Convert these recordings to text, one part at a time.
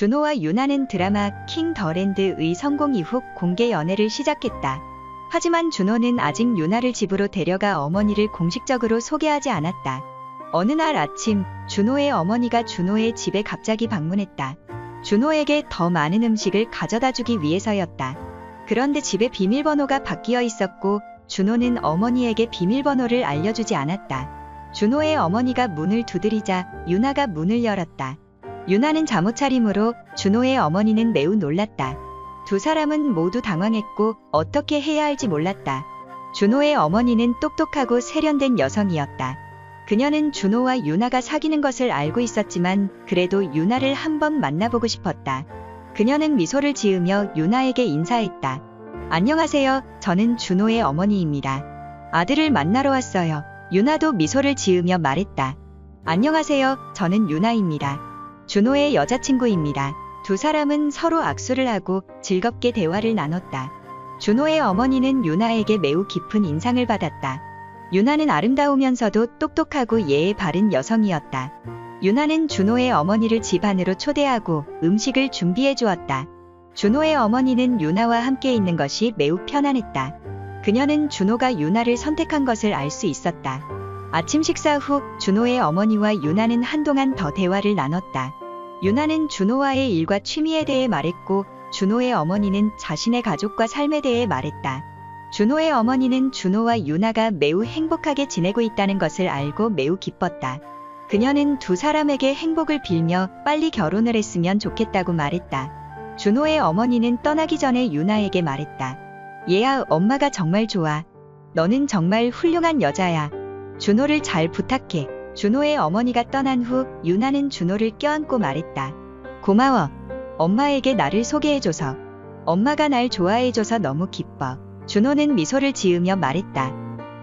준호와 유나는 드라마 킹 더랜드의 성공 이후 공개 연애를 시작했다. 하지만 준호는 아직 유나를 집으로 데려가 어머니를 공식적으로 소개하지 않았다. 어느 날 아침, 준호의 어머니가 준호의 집에 갑자기 방문했다. 준호에게 더 많은 음식을 가져다 주기 위해서였다. 그런데 집에 비밀번호가 바뀌어 있었고, 준호는 어머니에게 비밀번호를 알려주지 않았다. 준호의 어머니가 문을 두드리자 유나가 문을 열었다. 유나는 잠옷 차림으로 준호의 어머니는 매우 놀랐다. 두 사람은 모두 당황했고 어떻게 해야 할지 몰랐다. 준호의 어머니는 똑똑하고 세련된 여성이었다. 그녀는 준호와 유나가 사귀는 것을 알고 있었지만 그래도 유나를 한번 만나보고 싶었다. 그녀는 미소를 지으며 유나에게 인사했다. 안녕하세요. 저는 준호의 어머니입니다. 아들을 만나러 왔어요. 유나도 미소를 지으며 말했다. 안녕하세요. 저는 유나입니다. 준호의 여자친구입니다. 두 사람은 서로 악수를 하고 즐겁게 대화를 나눴다. 준호의 어머니는 유나에게 매우 깊은 인상을 받았다. 유나는 아름다우면서도 똑똑하고 예의 바른 여성이었다. 유나는 준호의 어머니를 집 안으로 초대하고 음식을 준비해 주었다. 준호의 어머니는 유나와 함께 있는 것이 매우 편안했다. 그녀는 준호가 유나를 선택한 것을 알 수 있었다. 아침 식사 후 준호의 어머니와 유나는 한동안 더 대화를 나눴다. 유나는 준호와의 일과 취미에 대해 말했고 준호의 어머니는 자신의 가족과 삶에 대해 말했다. 준호의 어머니는 준호와 유나가 매우 행복하게 지내고 있다는 것을 알고 매우 기뻤다. 그녀는 두 사람에게 행복을 빌며 빨리 결혼을 했으면 좋겠다고 말했다. 준호의 어머니는 떠나기 전에 유나에게 말했다. 얘야, 엄마가 정말 좋아. 너는 정말 훌륭한 여자야. 준호를 잘 부탁해. 준호의 어머니가 떠난 후 유나는 준호를 껴안고 말했다. 고마워. 엄마에게 나를 소개해줘서. 엄마가 날 좋아해줘서 너무 기뻐. 준호는 미소를 지으며 말했다.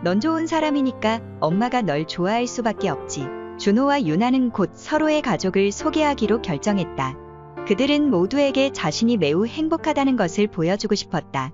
넌 좋은 사람이니까 엄마가 널 좋아할 수밖에 없지. 준호와 유나는 곧 서로의 가족을 소개하기로 결정했다. 그들은 모두에게 자신이 매우 행복하다는 것을 보여주고 싶었다.